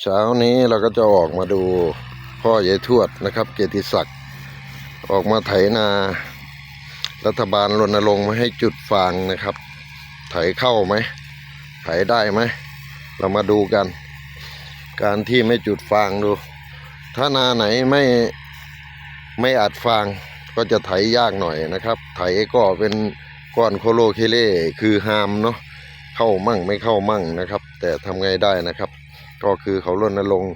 เช้านี้เราก็จะออกมาดูพ่อใหญ่ทวดนะครับ เกียรติศักดิ์ออกมาไถนา รัฐบาลรณรงค์ไม่ให้จุดฟางนะครับ ไถเข้าไหมไถได้ไหมเรามาดูกัน การที่ไม่จุดฟางดู ถ้านาไหนไม่ไม่อัดฟางก็จะไถยากหน่อยนะครับ ไถก็เป็นก้อนโคโลเคเล่คือฮามเนาะเข้ามั่งไม่เข้ามั่งนะครับ แต่ทำไงได้นะครับ ก็คือเขารณรงค์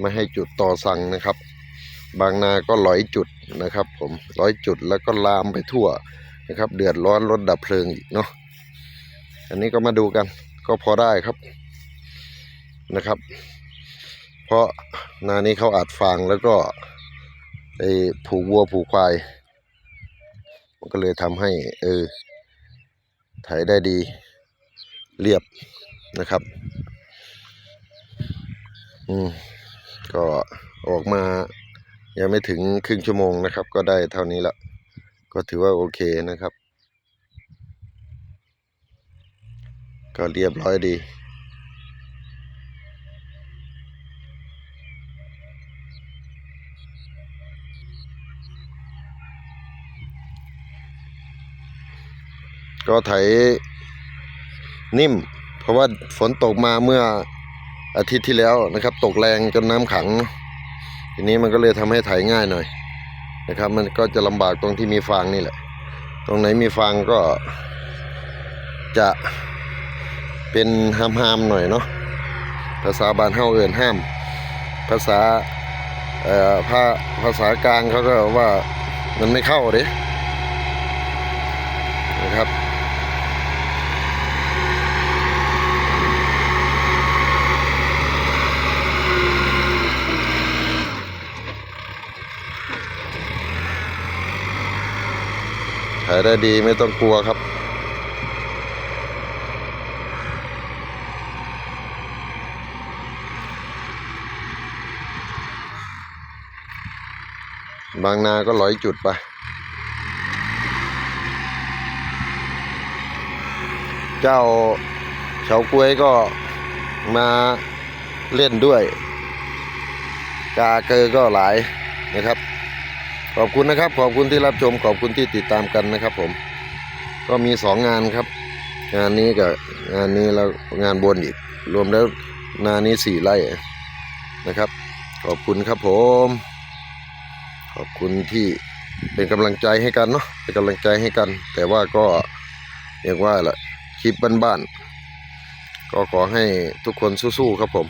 ไม่ให้จุดต่อสั่งนะครับ บางนาก็ร้อยจุดนะครับ ผมร้อยจุดแล้วก็ลามไปทั่วนะครับ เดือดร้อนรถดับเพลิงอีกเนาะอันนี้ก็มาดูกันก็พอได้ครับนะครับ เพราะนานี้เขาอัดฟางแล้วก็ไอผูกวัวผูกควายมันก็เลยทำให้เออไถได้ดีเรียบนะครับ อืมก็ออกมายังไม่ถึงครึ่งชั่วโมงนะครับ ก็ได้เท่านี้ละก็ถือว่าโอเคนะครับ ก็เรียบร้อยดีก็ไถนิ่ม เพราะว่าฝนตกมาเมื่อ อาทิตย์ที่แล้วนะครับ ตกแรงจนน้ำขัง ทีนี้มันก็เลยทำให้ไถง่ายหน่อยนะครับ มันก็จะลำบากตรงที่มีฟางนี่แหละ ตรงไหนมีฟางก็จะเป็นห้ามๆหน่อยเนาะภาษาบานเฮาเอินห้าม ภาษาเอ่อภาภาษากลางเขาก็ว่ามันไม่เข้าเด้นะครับายได้ดีไม่ต้องกลัวครับ บางนาก็ร้อยจุดไปเจ้าเฉากล้วยก็มาเล่นด้วย กาเกอก็หลายนะครับ ขอบคุณนะครับ ขอบคุณที่รับชม ขอบคุณที่ติดตามกันนะครับ ผม ก็มีสองงานครับ งานนี้กับงานนี้แล้วงานบนอีก รวมแล้วนานี้สี่ไร่นะครับ ขอบคุณครับผม ขอบคุณที่เป็นกำลังใจให้กันเนาะเป็นกำลังใจให้กัน แต่ว่าก็เรียกว่าแหละคลิปบ้านๆก็ขอให้ทุกคนสู้ๆครับผม